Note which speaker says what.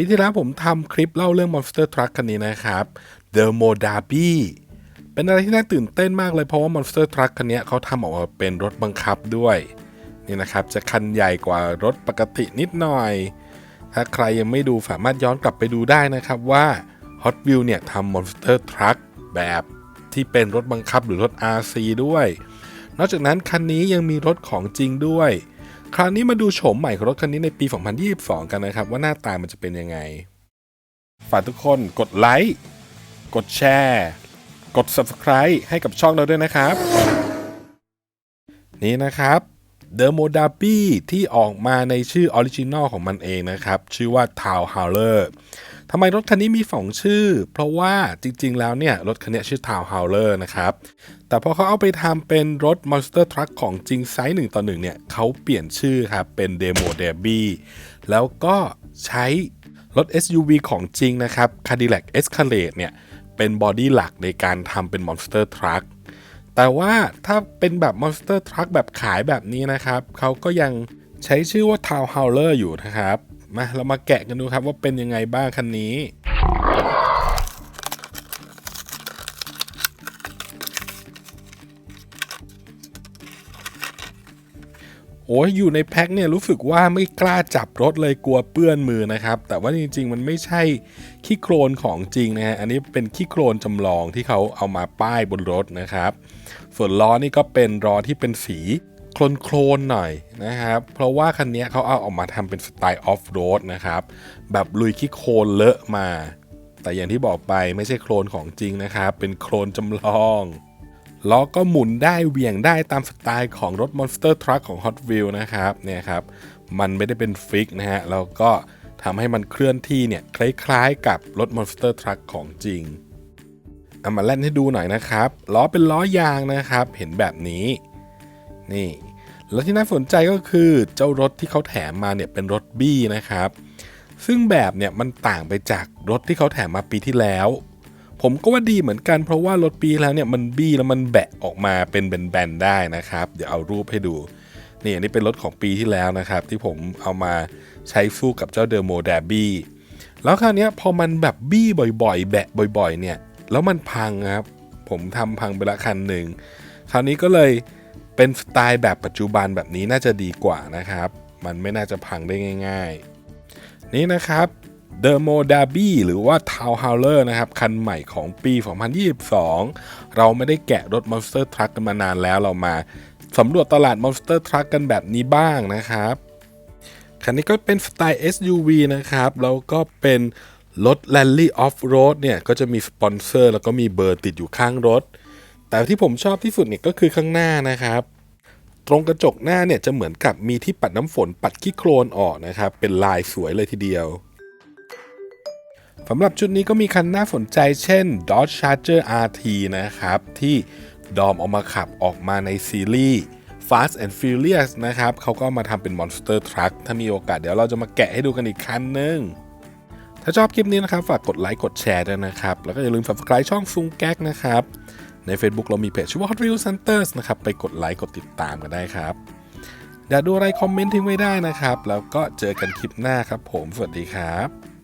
Speaker 1: ปีที่แล้วผมทำคลิปเล่าเรื่อง Monster Truck คันนี้นะครับ The Mo Derby เป็นอะไรที่น่าตื่นเต้นมากเลยเพราะว่า Monster Truck คันนี้เขาทำออกมาเป็นรถบังคับด้วย นี่นะครับ จะคันใหญ่กว่ารถปกตินิดหน่อย ถ้าใครยังไม่ดูสามารถย้อนกลับไปดูได้นะครับว่า Hot Wheels เนี่ยทำ Monster Truck แบบที่เป็นรถบังคับหรือรถ RC ด้วย นอกจากนั้นคันนี้ยังมีรถของจริงด้วย คราวนี้มาดูโฉมใหม่ของรถคันนี้ในปี 2022 กันนะครับ ว่าหน้าตามันจะเป็นยังไง ฝากทุกคนกดไลค์กดแชร์กด Subscribe ให้กับช่องเราด้วยนะครับ นี่นะครับ The Modapi ที่ออกมาในชื่อออริจินอลของมันเองนะครับ ชื่อว่า Town h o u l e r ทำไมรถคันนี้มีสองชื่อ เพราะว่าจริงๆ แล้วเนี่ย รถคันนี้ชื่อ Town Howler นะครับ แต่พอเขาเอาไปทำเป็นรถ Monster Truck ของจริงไซส์1ต่อ1เนี่ยเขาเปลี่ยนชื่อครับ เป็น Demo Derby แล้วก็ใช้รถ SUV ของจริงนะครับ Cadillac Escalade เนี่ย เป็นบอดี้หลักในการทำเป็น Monster Truck แต่ว่าถ้าเป็นแบบ Monster Truck แบบขายแบบนี้นะครับ เขาก็ยังใช้ชื่อว่า Town Howler อยู่นะครับ มาเรามาแกะกันดูครับว่าเป็นยังไงบ้างคันนี้โอ้ยอยู่ในแพ็คเนี่ยรู้สึกว่าไม่กล้าจับรถเลยกลัวเปื้อนมือนะครับ แต่ว่าจริง ๆ มันไม่ใช่ขี้โครนของจริงนะฮะอันนี้เป็นขี้โครนจำลองที่เขาเอามาป้ายบนรถนะครับ ส่วนล้อนี่ก็เป็นล้อที่เป็นสี คลนโคลนหน่อยนะครับ เพราะว่าคันนี้เขาเอาออกมาทำเป็นสไตล์ออฟโรดนะครับ แบบลุยขี้โคลนเลอะมา แต่อย่างที่บอกไปไม่ใช่โคลนของจริงนะครับ เป็นโคลนจำลองล้อก็หมุนได้เวี่ยงได้ตามสไตล์ของรถ Monster Truck ของ Hot Wheels นะครับเนี่ยครับ มันไม่ได้เป็นฟิกนะฮะแล้วก็ทำให้มันเคลื่อนที่เนี่ยคล้ายๆกับรถ Monster Truck ของจริงเอามาเล่นให้ดูหน่อยนะครับล้อเป็นล้อยางนะครับ เห็นแบบนี้ นี่ แล้วที่น่าสนใจก็คือเจ้ารถที่เขาแถมมาเนี่ยเป็นรถบี้นะครับ ซึ่งแบบเนี่ยมันต่างไปจากรถที่เขาแถมมาปีที่แล้ว ผมก็ว่าดีเหมือนกันเพราะว่ารถปีแล้วเนี่ยมันบี้แล้วมันแบะออกมาเป็นแบนๆได้นะครับ เดี๋ยวเอารูปให้ดูนี่อันนี้เป็นรถของปีที่แล้วนะครับ ที่ผมเอามาใช้สู้กับเจ้าเดอร์โมแดบี้แล้วคราวนี้พอมันแบบบี้บ่อยๆ แบะบ่อย ๆ เนี่ย แล้วมันพังครับ ผมทำพังไปละคันหนึ่ง คราวนี้ก็เลย เป็นสไตล์แบบปัจจุบันแบบนี้น่าจะดีกว่านะครับ มันไม่น่าจะพังได้ง่าย ๆ นี่นะครับ The Mo Derby หรือว่า Town Howler นะครับ คันใหม่ของปี 2022 เราไม่ได้แกะรถ Monster Truck กันมานานแล้วเรามาสำรวจตลาด Monster Truck กันแบบนี้บ้างนะครับ คันนี้ก็เป็นสไตล์ SUV นะครับ แล้วก็เป็นรถ Rally Off Road เนี่ย ก็จะมีสปอนเซอร์แล้วก็มีเบอร์ติดอยู่ข้างรถ แต่ที่ผมชอบที่สุดเนี่ยก็คือข้างหน้านะครับ ตรงกระจกหน้าเนี่ยจะเหมือนกับมีที่ปัดน้ำฝนปัดขี้โคลนออกนะครับ เป็นลายสวยเลยทีเดียวสำหรับชุดนี้ก็มีคันน่าสนใจเช่น Dodge Charger RT นะครับ ที่ดอมเอามาขับออกมาในซีรีส์ Fast and Furious นะครับเขาก็มาทำเป็น Monster Truck ถ้ามีโอกาสเดี๋ยวเราจะมาแกะให้ดูกันอีกคันหนึ่งถ้าชอบคลิปนี้นะครับ ฝากกดไลค์กดแชร์ด้วยนะครับ แล้วก็อย่าลืม subscribe ช่องซุงแก๊กนะครับ ใน Facebook เรามีเพจชื่อว่า Hot Wheels Centers นะครับ ไปกดไลค์กดติดตามกันได้ครับ อย่าดูอะไรคอมเมนต์ทิ้งไว้ได้นะครับ แล้วก็เจอกันคลิปหน้าครับผม สวัสดีครับ